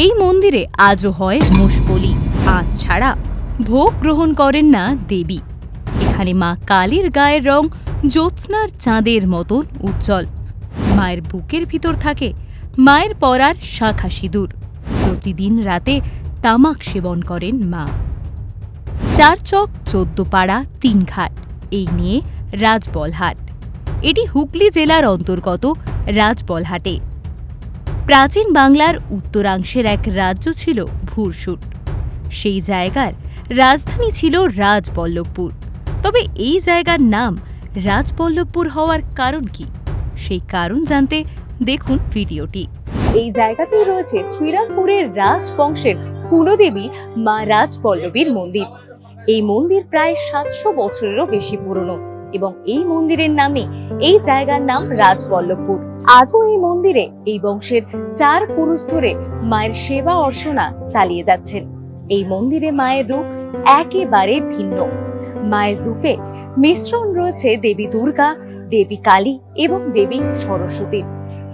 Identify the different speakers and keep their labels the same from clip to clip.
Speaker 1: এই মন্দিরে আজও হয় মোষবলি আজ ছাড়া ভোগ গ্রহণ করেন না দেবী। এখানে মা কালীর গায়ের রং জ্যোৎস্নার চাঁদের মতন উজ্জ্বল। মায়ের বুকের ভিতর থাকে মায়ের পরার শাখা সিঁদুর। প্রতিদিন রাতে তামাক সেবন করেন মা। চার চক চোদ্দ পাড়া তিন ঘাট, এই নিয়ে রাজবলহাট। এটি হুগলি জেলার অন্তর্গত রাজবলহাটে। প্রাচীন বাংলার উত্তরাংশের এক রাজ্য ছিল ভুরসুট সেই জায়গার রাজধানী ছিল রাজবল্লভপুর। তবে এই জায়গার নাম রাজবল্লভপুর হওয়ার কারণ কি? সেই কারণ জানতে দেখুন ভিডিওটি। এই জায়গাতেই রয়েছে শ্রীরামপুরের রাজবংশের কুলদেবী মা রাজপল্লবীর মন্দির। এই মন্দির প্রায় সাতশো বছরেরও বেশি পুরনো এবং এই মন্দিরের নামে এই জায়গার নাম রাজবল্লভপুর। আজও এই মন্দিরে এই বংশের চার পুরুষ ধরে মায়ের সেবা অর্চনা চালিয়ে যাচ্ছেন। এই মন্দিরে মায়ের রূপ একেবারে ভিন্ন। মায়ের রূপে মিশ্রণ রয়েছে দেবী দুর্গা, দেবী কালী এবং দেবী সরস্বতীর।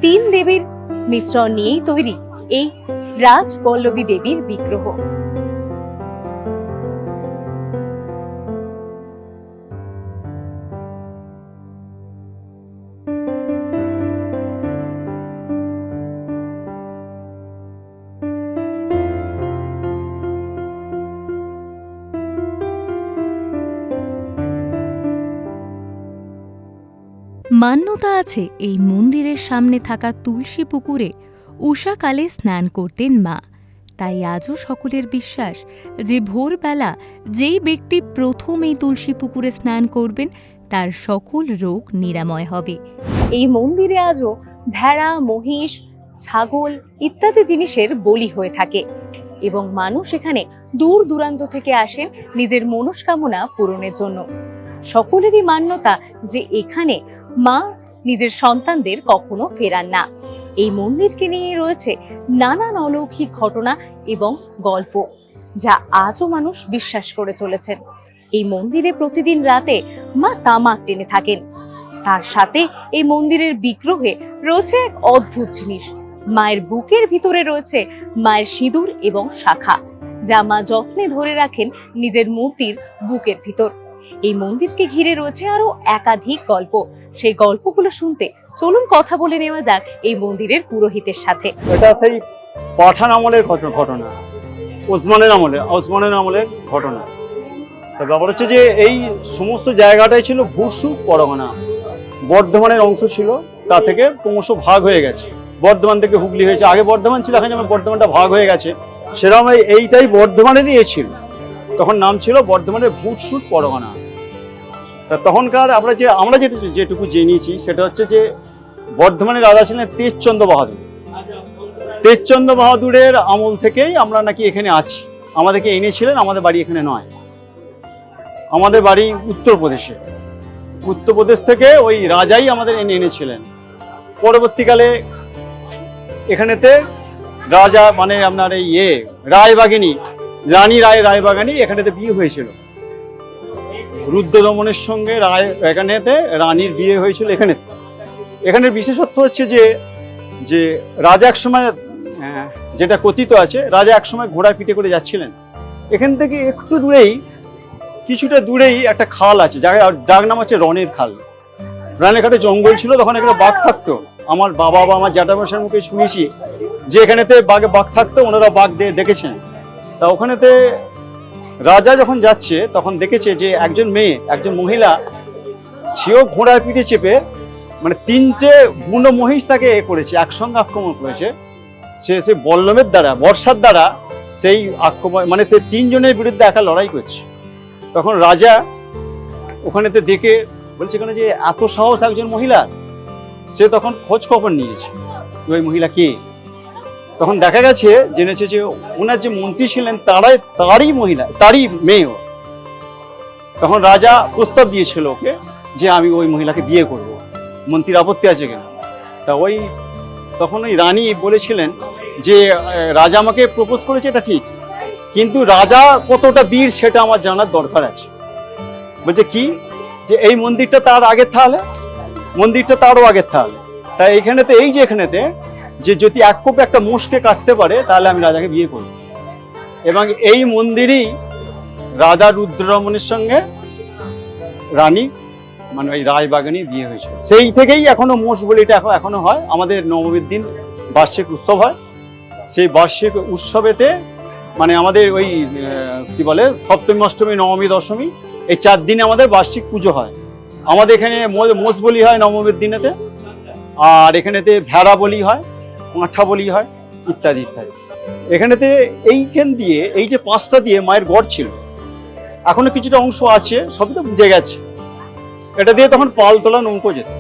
Speaker 1: তিন দেবীর মিশ্রণ নিয়েই তৈরি এই রাজপল্লবী দেবীর বিগ্রহ। মান্যতা আছে এই মন্দিরের সামনে থাকা তুলসী পুকুরে উষাকালে স্নান করতেন মা। তাই আজও সকলের বিশ্বাস যে ভোরবেলা যেই ব্যক্তি প্রথম এই তুলসী পুকুরে স্নান করবেন, তার সকল রোগ নিরাময় হবে। এই মন্দিরে আজও ভেড়া, মহিষ, ছাগল ইত্যাদি জিনিসের বলি হয়ে থাকে এবং মানুষ এখানে দূর দূরান্ত থেকে আসেন নিজের মনস্কামনা পূরণের জন্য। সকলেরই মান্যতা যে এখানে মা নিজের সন্তানদের কখনো ফেরান না। এই মন্দিরকে নিয়ে রয়েছে নানান অলৌকিক ঘটনা এবং গল্প, যা আজও মানুষ বিশ্বাস করে চলেছেন। এই মন্দিরে প্রতিদিন রাতে মা তামাক টেনে থাকেন। তার সাথে এই মন্দিরের বিগ্রহে রয়েছে এক অদ্ভুত জিনিস। মায়ের বুকের ভিতরে রয়েছে মায়ের সিঁদুর এবং শাখা, যা মা যত্নে ধরে রাখেন নিজের মূর্তির বুকের ভিতর। এই মন্দিরকে ঘিরে রয়েছে আরও একাধিক গল্প সেই গল্পগুলো শুনতে চলুন কথা বলে নেওয়া যাক এই মন্দিরের পুরোহিতের সাথে।
Speaker 2: এটা সেই পাঠান আমলের ঘটনা, ওসমানের আমলে ওসমানের আমলের ঘটনা। তো ব্যাপার হচ্ছে যে এই সমস্ত জায়গাটাই ছিল ভূসু পরগনা। বর্ধমানের অংশ ছিল, তা থেকে ক্রমশ ভাগ হয়ে গেছে। বর্ধমান থেকে হুগলি হয়েছে। আগে বর্ধমান ছিল, এখন যেমন বর্ধমানটা ভাগ হয়ে গেছে, সেরকম এইটাই বর্ধমানেরই এ ছিল। তখন নাম ছিল বর্ধমানের ভূতসুট পরগনা। তখনকার আমরা যে, আমরা যেটুকু যেটুকু জেনেছি সেটা হচ্ছে যে বর্ধমানের রাজা ছিলেন তেজচন্দ্র বাহাদুর। তেজচন্দ্র বাহাদুরের আমল থেকেই আমরা নাকি এখানে আছি। আমাদেরকে এনেছিলেন, আমাদের বাড়ি এখানে নয়। আমাদের বাড়ি উত্তরপ্রদেশে। উত্তরপ্রদেশ থেকে ওই রাজাই আমাদের এনে এনেছিলেন। পরবর্তীকালে এখানেতে রাজা মানে আপনার এই ইয়ে রায়বাগিনী, রানী রায় রায়বাগানী এখানেতে বিয়ে হয়েছিল। রুদ্রদমনের সঙ্গে রায় এখানেতে রানীর বিয়ে হয়েছিল এখানে। এখানের বিশেষত্ব হচ্ছে যে যে রাজা এক সময় যেটা কথিত আছে, রাজা এক সময় ঘোড়ার পিঠে করে যাচ্ছিলেন। এখান থেকে একটু দূরেই, কিছুটা দূরেই একটা খাল আছে, যার যার নাম হচ্ছে রনের খাল। রানের ঘাটে জঙ্গল ছিল, তখন এখানে বাঘ থাকতো। আমার বাবা বা আমার জ্যাঠামশার মুখে শুনেছি যে এখানেতে বাঘে, বাঘ থাকতো, ওনারা বাঘ দেখেছেন। তা ওখানেতে রাজা যখন যাচ্ছে, তখন দেখেছে যে একজন মেয়ে, একজন মহিলা, সেও ঘোড়ার পিঠে চেপে মানে তিনটে বুনো মহিষ তাকে এ করেছে, একসঙ্গে আক্রমণ করেছে। সে সে বল্লমের দ্বারা, বর্ষার দ্বারা সেই আক্রমণ মানে সে তিনজনের বিরুদ্ধে একা লড়াই করছে। তখন রাজা ওখানেতে দেখে, বলছে কেন যে এত সাহস একজন মহিলা সে তখন খোঁজ খবর নিয়েছে ওই মহিলা কে? তখন দেখা গেছে, জেনেছে যে ওনার যে মন্ত্রী ছিলেন তারাই, তারই মহিলা, তারই মেয়ে ও। তখন রাজা প্রস্তাব দিয়েছিল ওকে যে আমি ওই মহিলাকে বিয়ে করব। মন্ত্রীর আপত্তি আছে কেন? তা ওই, তখন ওই রানী বলেছিলেন যে রাজা আমাকে প্রপোজ করেছে, এটা ঠিক। কিন্তু রাজা কতটা বীর সেটা আমার জানার দরকার আছে। বলছে, কি? যে এই মন্দিরটা তার আগের তাহলে মন্দিরটা তারও আগের তাহলে তাই এইখানেতে, এই যে এখানেতে যে যদি এক কোপে একটা মোষকে কাটতে পারে, তাহলে আমি রাজাকে বিয়ে করব। এবং এই মন্দিরই রাজা রুদ্ররমণের সঙ্গে রানী মানে ওই রায়বাগানি বিয়ে হয়েছিল। সেই থেকেই এখনও মোষ বলিটা এখন এখনও হয়। আমাদের নবমীর দিন বার্ষিক উৎসব হয়। সেই বার্ষিক উৎসবেতে মানে আমাদের ওই কি বলে, সপ্তমী, অষ্টমী, নবমী, দশমী, এই চার দিনে আমাদের বার্ষিক পুজো হয়। আমাদের এখানে মোষ বলি হয় নবমীর দিনেতে। আর এখানেতে ভেড়া বলি হয়। পাঁঠা বলি হয়, ইত্যাদি ইত্যাদি। এখানেতে এইখান দিয়ে, এই যে পাঁচটা দিয়ে মায়ের গড় ছিল, এখনও কিছুটা অংশ আছে, সবই তো বুঝে গেছে। এটা দিয়ে তখন পাল তোলা নৌকো যেত।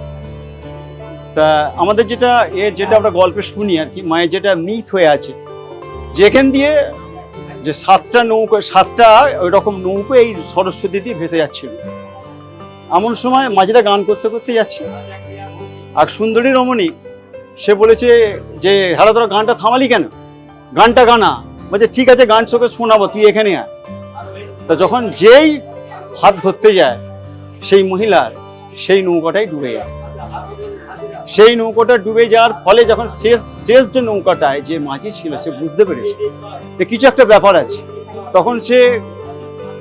Speaker 2: তা আমাদের যেটা এর যেটা আমরা গল্পে শুনি আর কি, মায়ের যেটা মিথ হয়ে আছে, যেখান দিয়ে যে সাতটা নৌকো, সাতটা ওই রকম নৌকো এই সরস্বতী দিয়ে ভেসে যাচ্ছিল। এমন সময় মাঝিরা গান করতে করতে যাচ্ছে। আর সুন্দরী রমণী সে বলেছে যে হ্যাঁ তোরা গানটা থামালি কেন? গানটা গানা। বলছে, ঠিক আছে, গান তোকে শোনাবো, তুই এখানে আয়। তা যখন যেই হাত ধরতে যায়, সেই মহিলার সেই নৌকাটাই ডুবে যায়। সেই নৌকাটা ডুবে যাওয়ার ফলে যখন শেষ শেষ যে নৌকাটায় যে মাঝি ছিল, সে বুঝতে পেরেছে যে কিছু একটা ব্যাপার আছে। তখন সে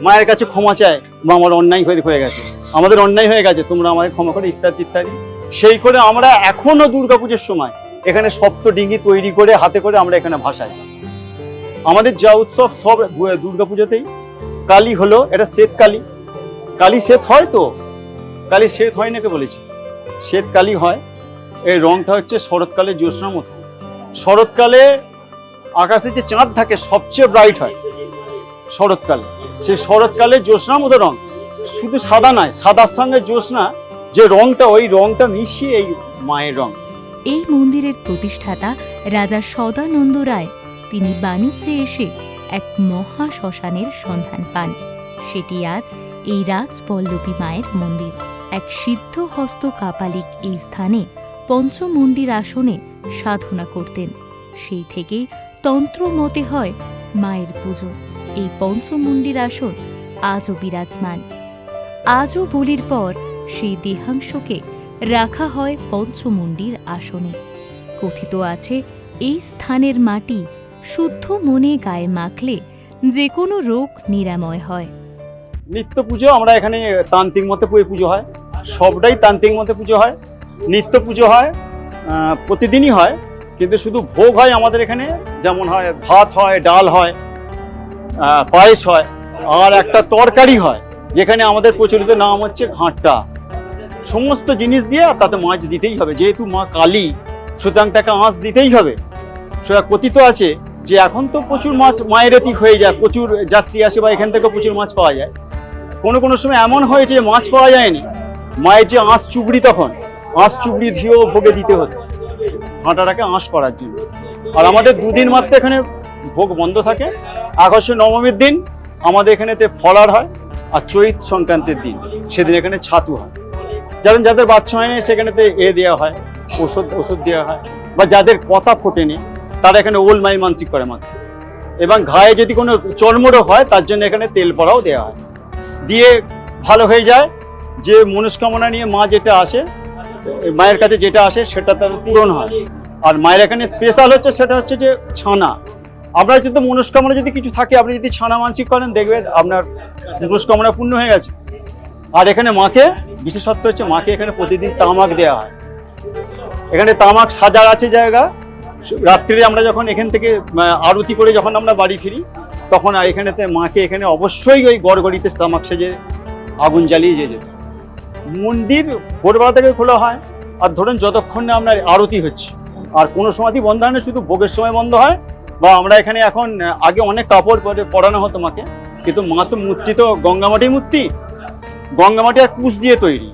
Speaker 2: মায়ের কাছে ক্ষমা চায় বা আমার অন্যায় হয়ে গেছে। আমাদের অন্যায় হয়ে গেছে, তোমরা আমাকে ক্ষমা করে, ইত্যাদি ইত্যাদি। সেই করে আমরা এখনও দুর্গাপুজোর সময় এখানে সপ্ত ডিঙ্গি তৈরি করে হাতে করে আমরা এখানে ভাসাই। আমাদের যা উৎসব সব দুর্গাপুজোতেই। কালী হলো, এটা শ্বেত কালী। কালী শ্বেত হয় তো? কালী শ্বেত হয় নাকি বলেছি? শ্বেত কালী হয়। এই রংটা হচ্ছে শরৎকালে জ্যোৎস্নার মতো। শরৎকালে আকাশে যে চাঁদ থাকে, সবচেয়ে ব্রাইট হয় শরৎকালে। সেই শরৎকালে জ্যোৎস্নার মতো রং। শুধু সাদা নয়, সাদার সঙ্গে জ্যোৎস্না যে রংটা, ওই রংটা মিশিয়ে এই মায়ের রং।
Speaker 1: এই মন্দিরের প্রতিষ্ঠাতা রাজা সদানন্দ রায়, তিনি বাণিজ্যে এসে এক মহা শ্মশানের সন্ধান পান। সেটি আজ এই রাজপল্লবী মায়ের মন্দির। এক সিদ্ধ হস্ত কাপালিক এই স্থানে পঞ্চমুণ্ডির আসনে সাধনা করতেন। সেই থেকে তন্ত্র মতে হয় মায়ের পুজো। এই পঞ্চমুণ্ডির আসন আজও বিরাজমান। আজও বলির পর সেই দেহাংশকে রাখা হয় পঞ্চমুণ্ডির আসনে। কথিত আছে, এই স্থানের মাটি শুদ্ধ মনে গায়ে মাখলে যে কোনো রোগ নিরাময় হয়।
Speaker 2: নিত্য পুজো আমরা এখানে তান্ত্রিক মতে পুজো হয়। সবটাই তান্ত্রিক মতে পুজো হয়। নিত্য পুজো হয় প্রতিদিনই হয়। কিন্তু শুধু ভোগ হয় আমাদের এখানে, যেমন হয় ভাত হয়, ডাল হয় পায়েস হয়, আর একটা তরকারি হয়, যেখানে আমাদের প্রচলিত নাম হচ্ছে ঘাঁটটা সমস্ত জিনিস দিয়ে তাতে মাছ দিতেই হবে। যেহেতু মা কালী, সুতরাং তাকে আঁচ দিতেই হবে। সুতরাং কথিত আছে যে এখন তো প্রচুর মাছ মায়ের এটি হয়ে যায়, প্রচুর যাত্রী আসে বা এখান থেকে প্রচুর মাছ পাওয়া যায়। কোনো কোনো সময় এমন হয়েছে যে মাছ পাওয়া যায়নি। মায়ের যে আঁশ চুবড়ি তখন, আঁশ চুবড়ি দিয়েও ভোগে দিতে হতো, হাঁটাটাকে আঁশ করার জন্য। আর আমাদের দুদিন মাত্র এখানে ভোগ বন্ধ থাকে। আকর্ষণ নবমীর দিন আমাদের এখানেতে ফলার হয়, আর চৈত সংক্রান্তির দিন, সেদিন এখানে ছাতু হয়। যেমন যাদের বাচ্চা হয়নি সেখানেতে এ দেওয়া হয়, ওষুধ ওষুধ দেওয়া হয়, বা যাদের কথা ফোটেনি, তারা এখানে ওল মাই মানসিক করে মাত্র। এবং ঘায়ে যদি কোনো চর্মরোগ হয়, তার জন্য এখানে তেল পড়াও দেওয়া হয়। দিয়ে ভালো হয়ে যায়, যে মনস্কামনা নিয়ে মা যেটা আসে, মায়ের কাছে যেটা আসে, সেটা তাদের পূরণ হয়। আর মায়ের এখানে স্পেশাল হচ্ছে, সেটা হচ্ছে যে ছানা। আপনার যদি মনস্কামনা যদি কিছু থাকে, আপনি যদি ছানা মানসিক করেন, দেখবেন আপনার মনস্কামনা পূর্ণ হয়ে গেছে। আর এখানে মাকে, বিশেষত্ব হচ্ছে মাকে এখানে প্রতিদিন তামাক দেওয়া হয়। এখানে তামাক সাজার আছে জায়গা। রাত্রিরে আমরা যখন এখান থেকে আরতি করে যখন আমরা বাড়ি ফিরি, তখন এখানেতে মাকে এখানে অবশ্যই ওই গড়গড়িতে তামাক সেজে, আগুন জ্বালিয়ে যে যেত মন্দির ভোরবেলা থেকে খোলা হয়, আর ধরুন যতক্ষণ না আপনার আরতি হচ্ছে। আর কোনো সময়তেই বন্ধ হয় না, শুধু ভোগের সময় বন্ধ হয়। বা আমরা এখানে এখন, আগে অনেক কাপড় পরে পরানো হতো মাকে, কিন্তু মা তো মূর্তি তো গঙ্গামাটির মূর্তি। গঙ্গামাটি আর কুশ দিয়ে তৈরি।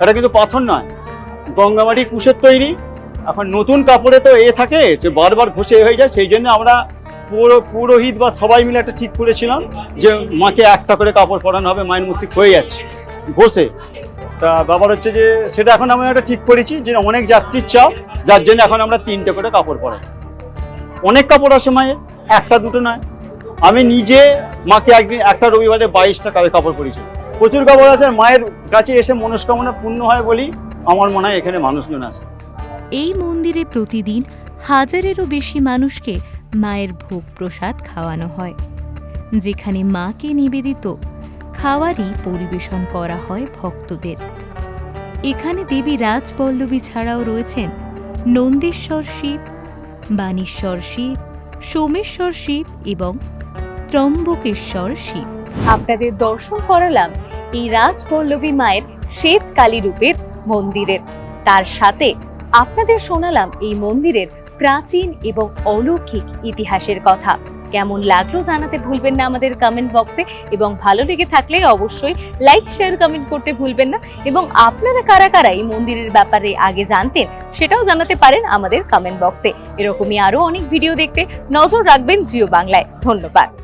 Speaker 2: এটা কিন্তু পাথর নয়। গঙ্গামাটি কুশের তৈরি। এখন নতুন কাপড়ে তো এ থাকে যে বারবার ঘষে হয়ে যায়। সেই জন্য আমরা পুরো পুরোহিত বা সবাই মিলে একটা ঠিক করেছিলাম যে মাকে একটা করে কাপড় পরানো হবে, মায়ের মূর্তি হয়ে যাচ্ছে, ঘষে। তা ব্যাপার হচ্ছে যে সেটা এখন আমরা একটা ঠিক করেছি যে অনেক যাত্রীর চাপ যার জন্য এখন আমরা তিনটে করে কাপড় পরাই। অনেক কাপড় আসে মায়ের, একটা দুটো নয়। আমি নিজে মাকে একদিন একটা রবিবারে বাইশটা কাপড় পরেছি প্রচুর কাপড় আছে, মায়ের কাছে এসে মনস্কামনা পূর্ণ হয় বলি আমার মনে হয় এখানে মানুষজন আছে।
Speaker 1: এই মন্দিরে প্রতিদিন হাজারেরও বেশি মানুষকে মায়ের ভোগ প্রসাদ খাওয়ানো হয়। যেখানে মাকে নিবেদিত, খাওয়ারই পরিবেশন করা হয় ভক্তদের। এখানে দেবী রাজপল্লবী ছাড়াও রয়েছেন নন্দেশ্বর শিব, বাণীশ্বর শিব, সোমেশ্বর শিব এবং ত্রম্বকেশ্বর শিব। আপনাদের দর্শন করালাম এই রাজপল্লবী মায়ের শ্বেতকালী রূপের মন্দিরের। তার সাথে আপনাদের শোনালাম এই মন্দিরের প্রাচীন এবং অলৌকিক ইতিহাসের কথা। কেমন লাগল জানাতে ভুলবেন না আমাদের কমেন্ট বক্সে এবং ভালো লেগে থাকলে অবশ্যই লাইক শেয়ার কমেন্ট করতে ভুলবেন না। এবং আপনারা কারা কারা এই মন্দিরের ব্যাপারে আগে জানতেন সেটাও জানাতে পারেন আমাদের কমেন্ট বক্সে এরকমই আরও অনেক ভিডিও দেখতে নজর রাখবেন জিও বাংলায়। ধন্যবাদ।